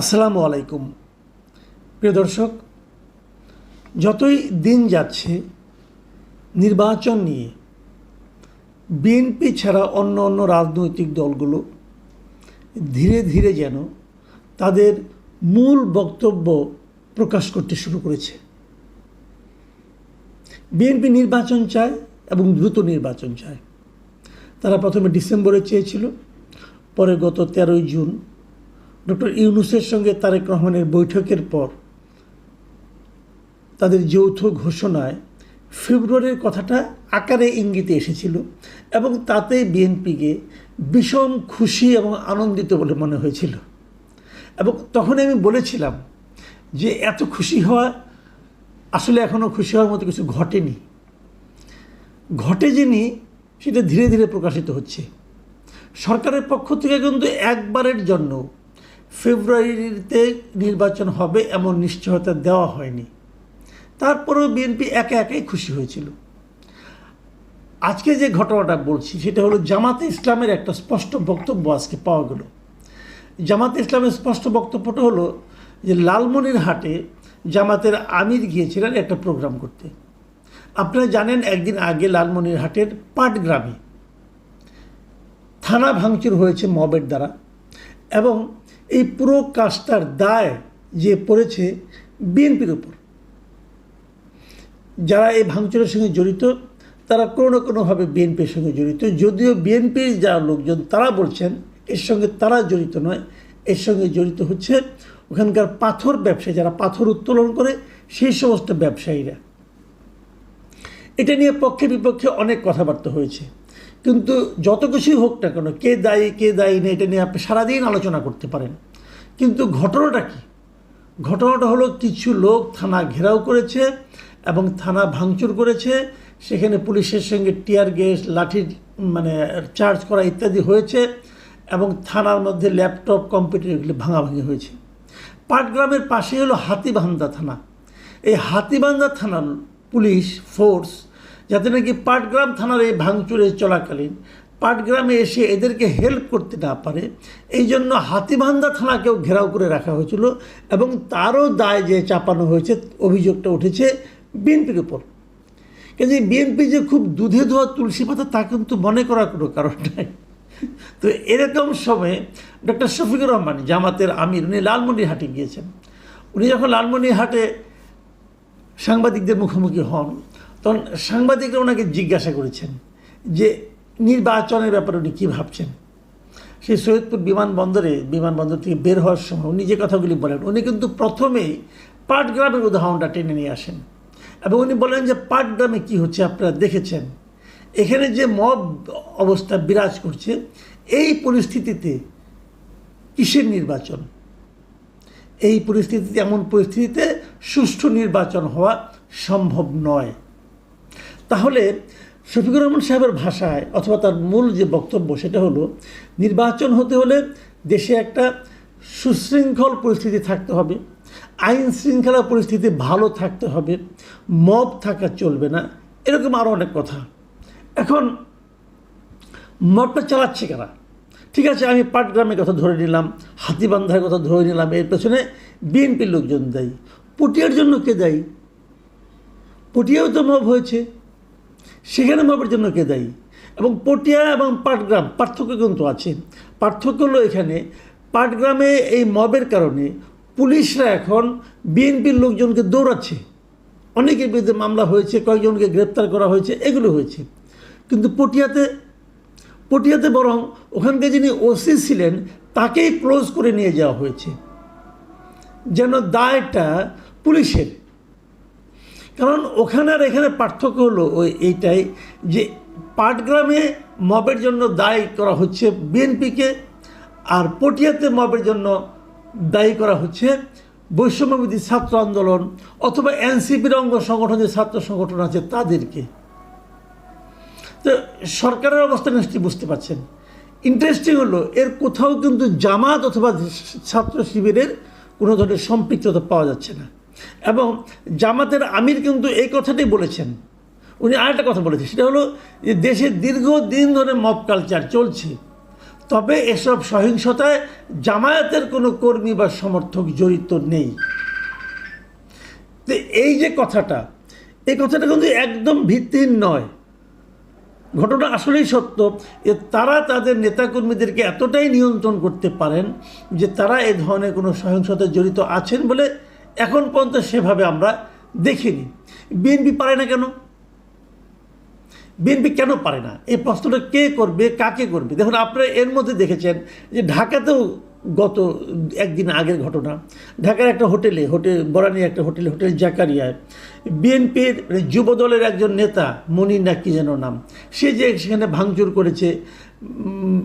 আসসালামু আলাইকুম। প্রিয় দর্শক, যতই দিন যাচ্ছে, নির্বাচন নিয়ে বিএনপি ছাড়া অন্য অন্য রাজনৈতিক দলগুলো ধীরে ধীরে যেন তাদের মূল বক্তব্য প্রকাশ করতে শুরু করেছে। বিএনপি নির্বাচন চায় এবং দ্রুত নির্বাচন চায়। তারা প্রথমে ডিসেম্বরে চেয়েছিল, পরে গত তেরোই জুন ডক্টর ইউনুসের সঙ্গে তারেক রহমানের বৈঠকের পর তাদের যৌথ ঘোষণায় ফেব্রুয়ারির কথাটা আকারে ইঙ্গিতে এসেছিল এবং তাতে বিএনপিকে ভীষণ খুশি এবং আনন্দিত বলে মনে হয়েছিল। এবং তখন আমি বলেছিলাম যে এত খুশি হওয়া আসলে এখনও খুশি হওয়ার মতো কিছু ঘটেনি। ঘটে যিনি, সেটা ধীরে ধীরে প্রকাশিত হচ্ছে। সরকারের পক্ষ থেকে কিন্তু একবারের জন্য ফেব্রুয়ারিতে নির্বাচন হবে এমন নিশ্চয়তা দেওয়া হয়নি। তারপরেও বিএনপি একা একাই খুশি হয়েছিল। আজকে যে ঘটনাটা বলছি, সেটা হলো জামাতে ইসলামের একটা স্পষ্ট বক্তব্য আজকে পাওয়া গেল। জামাতে ইসলামের স্পষ্ট বক্তব্যটা হলো যে, লালমনিরহাটে জামাতের আমির গিয়েছিলেন একটা প্রোগ্রাম করতে। আপনারা জানেন, একদিন আগে লালমনির লালমনিরহাটের পাটগ্রামে থানা ভাঙচুর হয়েছে মবের দ্বারা এবং এই পুরো কাজটার দায় যে পড়েছে বিএনপির উপর। যারা এই ভাঙচুরের সঙ্গে জড়িত, তারা কোনো না কোনোভাবে বিএনপির সঙ্গে জড়িত। যদিও বিএনপির যারা লোকজন, তারা বলছেন এর সঙ্গে তারা জড়িত নয়, এর সঙ্গে জড়িত হচ্ছে ওখানকার পাথর ব্যবসায়ী, যারা পাথর উত্তোলন করে সেই সমস্ত ব্যবসায়ীরা। এটা নিয়ে পক্ষে বিপক্ষে অনেক কথাবার্তা হয়েছে। কিন্তু যত কিছুই হোক না কেন, কে দায়ী কে দায়ী না এটা নিয়ে আপনি সারাদিন আলোচনা করতে পারেন। কিন্তু ঘটনাটা কি? ঘটনাটা হলো কিছু লোক থানা ঘেরাও করেছে এবং থানা ভাঙচুর করেছে। সেখানে পুলিশের সঙ্গে টিয়ার গ্যাস লাঠির মানে চার্জ করা ইত্যাদি হয়েছে এবং থানার মধ্যে ল্যাপটপ, কম্পিউটার এগুলি ভাঙাভাঙি হয়েছে। পাটগ্রামের পাশে হলো হাতিবান্ধা থানা। এই হাতিবান্ধা থানার পুলিশ, ফোর্স যাতে নাকি পাটগ্রাম থানার এই ভাঙচুরে চলাকালীন পাটগ্রামে এসে এদেরকে হেল্প করতে না পারে এই জন্য হাতিবান্ধা থানাকেও ঘেরাও করে রাখা হয়েছিল এবং তারও দায় যে চাপানো হয়েছে, অভিযোগটা উঠেছে বিএনপির উপর। কিন্তু বিএনপি যে খুব দুধে ধোয়া তুলসী পাতা, তা কিন্তু মনে করার কোনো কারণ নাই। তো এরকম সময়ে ডক্টর শফিকুর রহমান জামাতের আমির, উনি লালমনিরহাটে গিয়েছেন। উনি যখন লালমনিরহাটে সাংবাদিকদের মুখোমুখি হন তখন সাংবাদিকরা ওনাকে জিজ্ঞাসা করেছেন যে নির্বাচনের ব্যাপারে উনি কী ভাবছেন? সেই সৈয়দপুর বিমানবন্দরে, বিমানবন্দর থেকে বের হওয়ার সময় উনি যে কথাগুলি বলেন, উনি কিন্তু প্রথমেই পাটগ্রামের উদাহরণটা টেনে নিয়ে আসেন। এবং উনি বলেন যে পাটগ্রামে কী হচ্ছে আপনারা দেখেছেন? এখানে যে মব অবস্থা বিরাজ করছে, এই পরিস্থিতিতে কিসের নির্বাচন? এই পরিস্থিতিতে, এমন পরিস্থিতিতে সুষ্ঠু নির্বাচন হওয়া সম্ভব নয়। তাহলে শফিকুর রহমান সাহেবের ভাষায় অথবা তার মূল যে বক্তব্য সেটা হলো, নির্বাচন হতে হলে দেশে একটা সুশৃঙ্খল পরিস্থিতি থাকতে হবে, আইন শৃঙ্খলা পরিস্থিতি ভালো থাকতে হবে, মব থাকা চলবে না, এরকম আরও অনেক কথা। এখন মবটা চালাচ্ছে কারা? ঠিক আছে, আমি পাটগ্রামের কথা ধরে নিলাম, হাতিবান্ধার কথা ধরে নিলাম, এর পেছনে বিএনপির লোকজন দেয়। পটিয়ার জন্য কে দেয়? পটিয়াও তো মব হয়েছে। সেখানে মবের জন্য কে দায়ী? এবং পটিয়া এবং পাটগ্রাম, পার্থক্য কিন্তু আছে? পার্থক্য হলো এখানে, পাটগ্রামে এই মবের কারণে পুলিশরা এখন বিএনপির লোকজনকে দৌড়াচ্ছে। অনেকের বিরুদ্ধে মামলা হয়েছে, কয়েকজনকে গ্রেপ্তার করা হয়েছে, এগুলো হয়েছে। কিন্তু পটিয়াতে পটিয়াতে বরং ওখানকে যিনি ওসি ছিলেন, তাকেই ক্লোজ করে নিয়ে যাওয়া হয়েছে। যেন দায়টা পুলিশের। কারণ ওখানে আর এখানে পার্থক্য হলো ওই এইটাই যে পাটগ্রামে মবের জন্য দায়ী করা হচ্ছে বিএনপিকে আর পটিয়াতে মবের জন্য দায়ী করা হচ্ছে বৈষম্যবিধি ছাত্র আন্দোলন অথবা এনসিপির অঙ্গ সংগঠন যে ছাত্র সংগঠন আছে তাদেরকে। তো সরকারের অবস্থা নিশ্চয়ই বুঝতে পারছেন। ইন্টারেস্টিং হলো এর কোথাও কিন্তু জামাত অথবা ছাত্র শিবিরের কোনো ধরনের সম্পৃক্ততা পাওয়া যাচ্ছে না। এবং জামাতের আমির কিন্তু এই কথাটাই বলেছেন। উনি আরেকটা কথা বলেছেন, সেটা হলো যে দেশে দীর্ঘদিন ধরে মব কালচার চলছে। তবে এসব সহিংসতায় জামায়াতের কোনো কর্মী বা সমর্থক জড়িত নেই। তো এই যে কথাটা, এই কথাটা কিন্তু একদম ভিত্তিহীন নয়। ঘটনা আসলেই সত্য যে তারা তাদের নেতাকর্মীদেরকে এতটাই নিয়ন্ত্রণ করতে পারেন যে তারা এ ধরনের কোনো সহিংসতায় জড়িত আছেন বলে এখন পর্যন্ত সেভাবে আমরা দেখিনি। বিএনপি পারে না কেন? বিএনপি কেন পারে না? এই প্রশ্নটা কে করবে, কাকে করবে? দেখুন, আপনারা এর মধ্যে দেখেছেন যে ঢাকাতেও গত একদিন আগের ঘটনা। ঢাকার একটা হোটেলে, হোটেল, বরানি একটা হোটেলে, হোটেল জাকারিয়ায় বিএনপির যুব দলের একজন নেতা, মনির না কি যেন নাম, সে যে সেখানে ভাঙচুর করেছে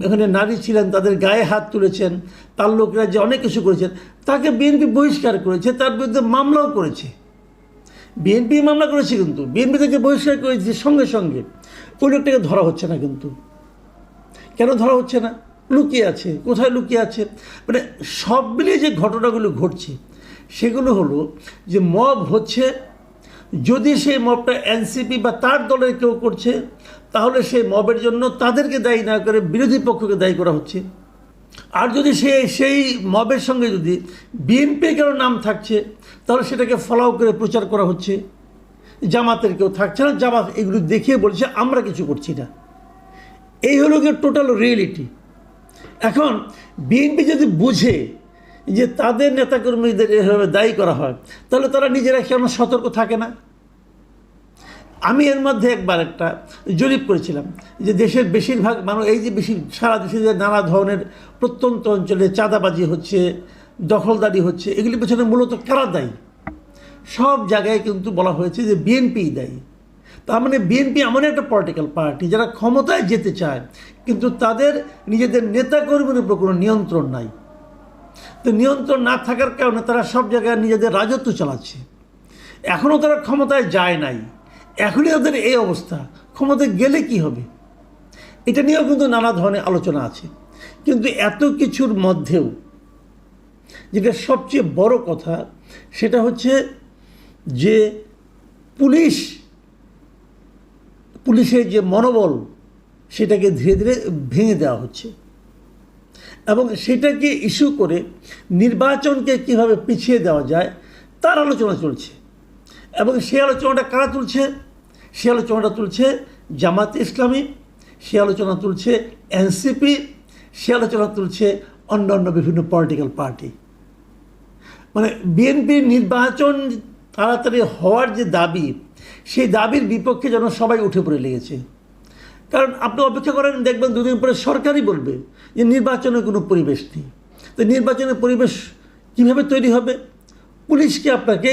এখানে নারী ছিলেন, তাদের গায়ে হাত তুলেছেন, তার লোকেরা যে অনেক কিছু করেছেন, তাকে বিএনপি বহিষ্কার করেছে, তার বিরুদ্ধে মামলাও করেছে। বিএনপি মামলা করেছে কিন্তু, বিএনপি থেকে বহিষ্কার করেছে সঙ্গে সঙ্গে। ওই লোকটাকে ধরা হচ্ছে না কিন্তু। কেন ধরা হচ্ছে না? লুকিয়ে আছে, কোথায় লুকিয়ে আছে? মানে সব মিলিয়ে যে ঘটনাগুলো ঘটছে, সেগুলো হলো যে মব হচ্ছে যদি সেই মবটা এনসিপি বা তার দলের কেউ করছে, তাহলে সেই মবের জন্য তাদেরকে দায়ী না করে বিরোধী পক্ষকে দায়ী করা হচ্ছে। আর যদি সে সেই মবের সঙ্গে যদি বিএনপি কেউ নাম থাকছে, তাহলে সেটাকে ফলাও করে প্রচার করা হচ্ছে। জামাতের কেউ থাকছে না, জামাত এগুলো দেখিয়ে বলছে, আমরা কিছু করছি না। এই হলো গিয়ে টোটাল রিয়েলিটি এখন বিএনপি যদি বুঝে যে তাদের নেতাকর্মীদের এভাবে দায়ী করা হয়, তাহলে তারা নিজেরা কেন সতর্ক থাকে না? আমি এর মধ্যে একবার একটা জরিপ করেছিলাম যে দেশের বেশিরভাগ মানুষ, এই যে বেশি সারা দেশে যে নানা ধরনের প্রত্যন্ত অঞ্চলে চাঁদাবাজি হচ্ছে, দখলদারি হচ্ছে, এগুলির পেছনে মূলত কারা দায়ী? সব জায়গায় কিন্তু বলা হয়েছে যে বিএনপিই দায়ী। তার মানে বিএনপি এমন একটা পলিটিক্যাল পার্টি যারা ক্ষমতায় যেতে চায়, কিন্তু তাদের নিজেদের নেতাকর্মীর উপর কোনো নিয়ন্ত্রণ নাই। তো নিয়ন্ত্রণ না থাকার কারণে তারা সব জায়গায় নিজেদের রাজত্ব চালাচ্ছে। এখনও তারা ক্ষমতায় যায় নাই। এখনই তাদের এই অবস্থা। ক্ষমতায় গেলে কি হবে? এটা নিয়েও কিন্তু নানা ধরনের আলোচনা আছে। কিন্তু এত কিছুর মধ্যেও যেটা সবচেয়ে বড় কথা, সেটা হচ্ছে যে পুলিশ, পুলিশের যে মনোবল, সেটাকে ধীরে ধীরে ভেঙে দেওয়া হচ্ছে। এবং সেটাকে ইস্যু করে নির্বাচনকে কীভাবে পিছিয়ে দেওয়া যায়, তার আলোচনা চলছে। এবং সেই আলোচনাটা কারা তুলছে? সে আলোচনাটা তুলছে জামাত ইসলামী সে আলোচনা তুলছে এনসিপি সে আলোচনা তুলছে অন্য অন্য বিভিন্ন পলিটিক্যাল পার্টি মানে বিএনপির নির্বাচন তাড়াতাড়ি হওয়ার যে দাবি, সেই দাবির বিপক্ষে যেন সবাই উঠে পড়ে লেগেছে। কারণ আপনি অপেক্ষা করেন, দেখবেন দুদিন পরে সরকারই বলবে যে নির্বাচনের কোনো পরিবেশ নেই। তো নির্বাচনের পরিবেশ কীভাবে তৈরি হবে? পুলিশকে আপনাকে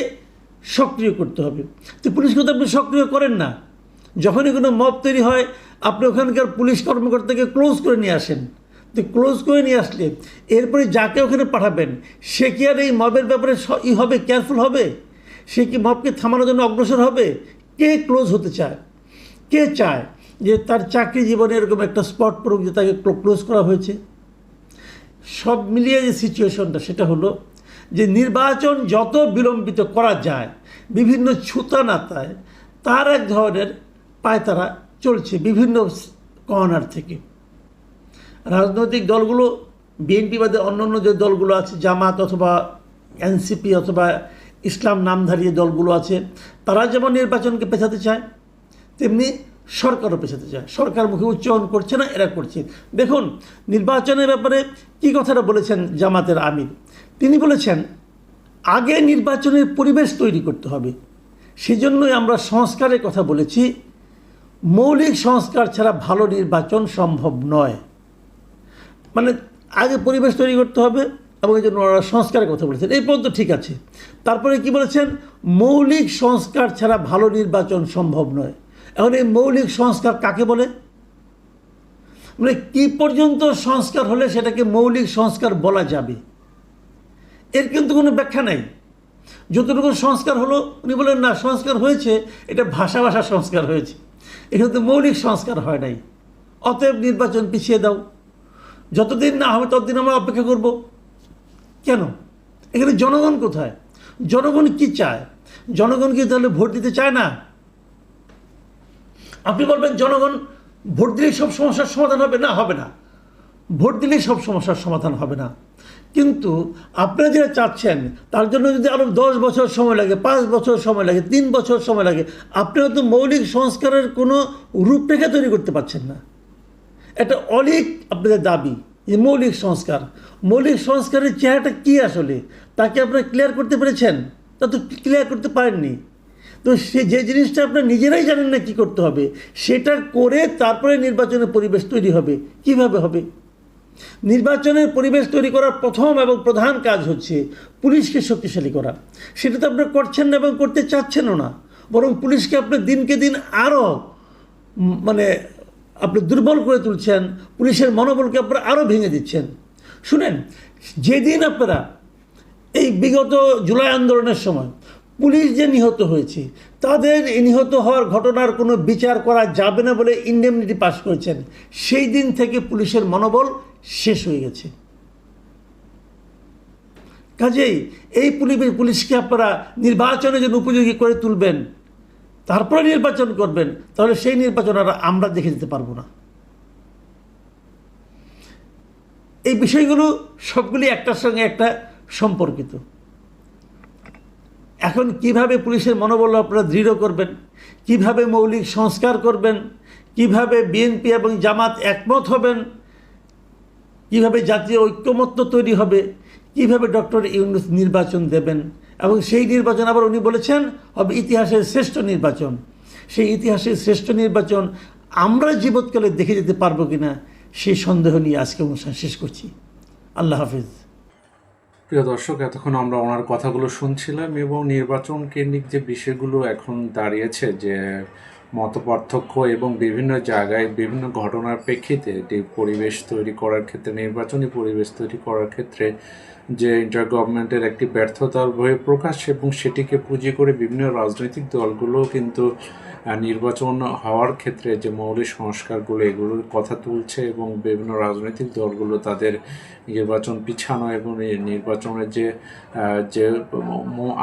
সক্রিয় করতে হবে। তো পুলিশকে তো আপনি সক্রিয় করেন না। যখনই কোনো মব তৈরি হয়, আপনি ওখানকার পুলিশ কর্মকর্তাকে ক্লোজ করে নিয়ে আসেন। তো ক্লোজ করে নিয়ে আসলে এরপরে যাকে ওখানে পাঠাবেন, সে কি আর এই মবের ব্যাপারে ই হবে কেয়ারফুল হবে? সে কি মবকে থামানোর জন্য অগ্রসর হবে? কে ক্লোজ হতে চায়? কে চায়? যে তার চাকরি জীবনে এরকম একটা স্পট পড়ুক যে তাকে ক্লোজ করা হয়েছে। সব মিলিয়ে যে সিচুয়েশনটা সেটা হলো যে নির্বাচন যত বিলম্বিত করা যায়, বিভিন্ন ছুতা নাতায় তার এক ধরনের পায়তারা চলছে বিভিন্ন কর্নার থেকে। রাজনৈতিক দলগুলো বিএনপি বাদে অন্য অন্য যে দলগুলো আছে, জামাত অথবা এনসিপি অথবা ইসলাম নামধারী দলগুলো আছে, তারা যেমন নির্বাচনকে পেছাতে চায়, তেমনি সরকারও পেছাতে চায় সরকার মুখে উচ্চারণ করছে না, এরা করছে। দেখুন, নির্বাচনের ব্যাপারে কি কথাটা বলেছেন জামাতের আমির? তিনি বলেছেন, আগে নির্বাচনের পরিবেশ তৈরি করতে হবে। সেজন্যই আমরা সংস্কারের কথা বলেছি। মৌলিক সংস্কার ছাড়া ভালো নির্বাচন সম্ভব নয়। মানে আগে পরিবেশ তৈরি করতে হবে এবং এই জন্য ওনারা সংস্কারের কথা বলেছেন। এই পর্যন্ত ঠিক আছে। তারপরে কি বলেছেন? মৌলিক সংস্কার ছাড়া ভালো নির্বাচন সম্ভব নয়। এখন এই মৌলিক সংস্কার কাকে বলে? মানে কি পর্যন্ত সংস্কার হলে সেটাকে মৌলিক সংস্কার বলা যাবে? এর কিন্তু কোনো ব্যাখ্যা নাই। যতটুকু সংস্কার হলো, উনি বলেন না, সংস্কার হয়েছে, এটা ভাষা ভাষা সংস্কার হয়েছে। এখানে তো মৌলিক সংস্কার হয় নাই। অতএব নির্বাচন পিছিয়ে দাও। যতদিন না হবে, ততদিন আমরা অপেক্ষা করব। কেন? এখানে জনগণ কোথায়? জনগণ কি চায়? জনগণ কি তাহলে ভোট দিতে চায় না? আপনি বলবেন, জনগণ, ভোট দিলেই সব সমস্যার সমাধান হবে? না হবে না। ভোট দিলেই সব সমস্যার সমাধান হবে না। কিন্তু আপনারা যেটা চাচ্ছেন, তার জন্য যদি আরও দশ বছর সময় লাগে, পাঁচ বছর সময় লাগে, তিন বছর সময় লাগে, আপনারা তো মৌলিক সংস্কারের কোনো রূপরেখা তৈরি করতে পারছেন না। এটা অলিক আপনাদের দাবি, যে মৌলিক সংস্কার। মৌলিক সংস্কারের চেহারাটা কী আসলে? তাকে আপনারা ক্লিয়ার করতে পেরেছেন? তা তো ক্লিয়ার করতে পারেননি। তো সে যে জিনিসটা আপনার নিজেরাই জানেন না কী করতে হবে, সেটা করে তারপরে নির্বাচনের পরিবেশ তৈরি হবে। কীভাবে হবে? নির্বাচনের পরিবেশ তৈরি করার প্রথম এবং প্রধান কাজ হচ্ছে পুলিশকে শক্তিশালী করা। সেটা তো আপনারা করছেন না এবং করতে চাচ্ছেনও না। বরং পুলিশকে আপনার দিনকে দিন আরও মানে আপনি দুর্বল করে তুলছেন, পুলিশের মনোবলকে আপনারা আরও ভেঙে দিচ্ছেন। শুনেন, যেদিন আপনারা এই বিগত জুলাই আন্দোলনের সময় পুলিশ যে নিহত হয়েছে, তাদের নিহত হওয়ার ঘটনার কোনো বিচার করা যাবে না বলে ইন্ডেমনিটি পাশ করেছেন। সেই দিন থেকে পুলিশের মনোবল শেষ হয়ে গেছে। কাজেই এই পুলিশ পুলিশকে আপনারা নির্বাচনের জন্য উপযোগী করে তুলবেন, তারপরে নির্বাচন করবেন, তাহলে সেই নির্বাচন আর আমরা দেখে দিতে পারব না। এই বিষয়গুলো সবগুলি একটার সঙ্গে একটা সম্পর্কিত। এখন কীভাবে পুলিশের মনোবল আপনারা দৃঢ় করবেন? কীভাবে মৌলিক সংস্কার করবেন? কীভাবে বিএনপি এবং জামাত একমত হবেন? কীভাবে জাতীয় ঐক্যমত্য তৈরি হবে? কীভাবে ডক্টর ইউনুস নির্বাচন দেবেন? এবং সেই নির্বাচন আবার উনি বলেছেন, হবে ইতিহাসের শ্রেষ্ঠ নির্বাচন। সেই ইতিহাসের শ্রেষ্ঠ নির্বাচন আমরা জীবৎকালে দেখে যেতে পারব কিনা, সেই সন্দেহ নিয়ে আজকে অনুষ্ঠান শেষ করছি। আল্লাহ হাফিজ। প্রিয় দর্শক, এতক্ষণ আমরা ওনার কথাগুলো শুনছিলাম এবং নির্বাচন কেন্দ্রিক যে বিষয়গুলো এখন দাঁড়িয়েছে, যে মত পার্থক্য এবং বিভিন্ন জায়গায় বিভিন্ন ঘটনার প্রেক্ষিতে পরিবেশ তৈরি করার ক্ষেত্রে, নির্বাচনী পরিবেশ তৈরি করার ক্ষেত্রে যে ইন্টার গভর্নমেন্টের একটি ব্যর্থতার ভয়ে প্রকাশ এবং সেটিকে পুঁজি করে বিভিন্ন রাজনৈতিক দলগুলো কিন্তু নির্বাচন হওয়ার ক্ষেত্রে যে মৌলিক সংস্কারগুলো, এগুলোর কথা তুলছে এবং বিভিন্ন রাজনৈতিক দলগুলো তাদের নির্বাচন পিছানো এবং নির্বাচনের যে যে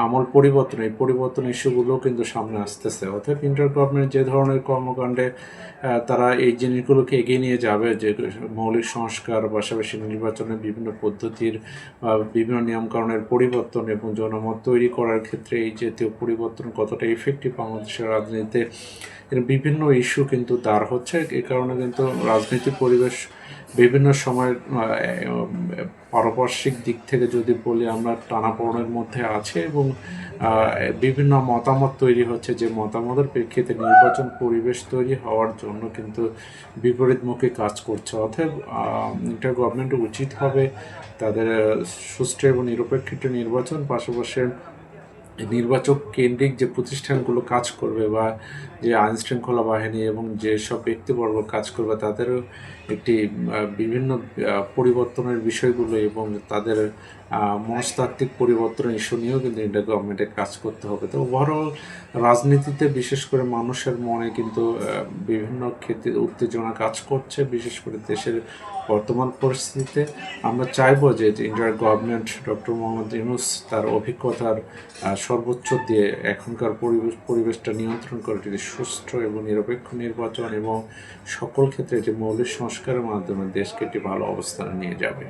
আমল পরিবর্তন, এই পরিবর্তন ইস্যুগুলো কিন্তু সামনে আসতেছে। অর্থাৎ ইন্টার গভর্নমেন্ট যে ধরনের কর্মকাণ্ডে তারা এই জিনিসগুলোকে এগিয়ে নিয়ে যাবে যে মৌলিক সংস্কার, পাশাপাশি নির্বাচনের বিভিন্ন পদ্ধতির বিভিন্ন নিয়মকানুনের পরিবর্তন এবং জনমত তৈরি করার ক্ষেত্রে এই জাতীয় পরিবর্তন কতটা ইফেক্টিভ বাংলাদেশের রাজনীতিতে বিভিন্ন ইস্যু কিন্তু দাঁড় হচ্ছে। এ কারণে কিন্তু রাজনৈতিক পরিবেশ বিভিন্ন সময়ের পারপার্শ্বিক দিক থেকে যদি বলি, আমরা টানাপোড়েনের মধ্যে আছে এবং বিভিন্ন মতামত তৈরি হচ্ছে যে মতামতের প্রেক্ষিতে নির্বাচন পরিবেশ তৈরি হওয়ার জন্য কিন্তু বিপরীতমুখী কাজ করছে। অতএব এটা গভর্নমেন্ট উচিত হবে তাদের সুষ্ঠু এবং নিরপেক্ষ নির্বাচন, পাশাপাশি নির্বাচক কেন্দ্রিক যে প্রতিষ্ঠানগুলো কাজ করবে বা যে আইনশৃঙ্খলা বাহিনী এবং যেসব ব্যক্তিবর্গ কাজ করবে, তাদেরও একটি বিভিন্ন পরিবর্তনের বিষয়গুলো এবং তাদের মনস্তাত্ত্বিক পরিবর্তনের ইস্যু নিয়েও কিন্তু ইন্ডিয়া গভর্নমেন্টের কাজ করতে হবে। তো ওভারঅল রাজনীতিতে বিশেষ করে মানুষের মনে কিন্তু বিভিন্ন ক্ষেত্রে উত্তেজনা কাজ করছে, বিশেষ করে দেশের বর্তমান পরিস্থিতিতে। আমরা চাইব যে ইন্ডিয়ার গভর্নমেন্ট ডক্টর মোহাম্মদ ইউনুস তার অভিজ্ঞতার সর্বোচ্চ দিয়ে এখনকার পরিবেশ, পরিবেশটা নিয়ন্ত্রণ করে যদি সুষ্ঠু এবং নিরপেক্ষ নির্বাচন এবং সকল ক্ষেত্রে যে মৌলিক সংস্কারের মাধ্যমে দেশকে একটি ভালো অবস্থানে নিয়ে যাবে।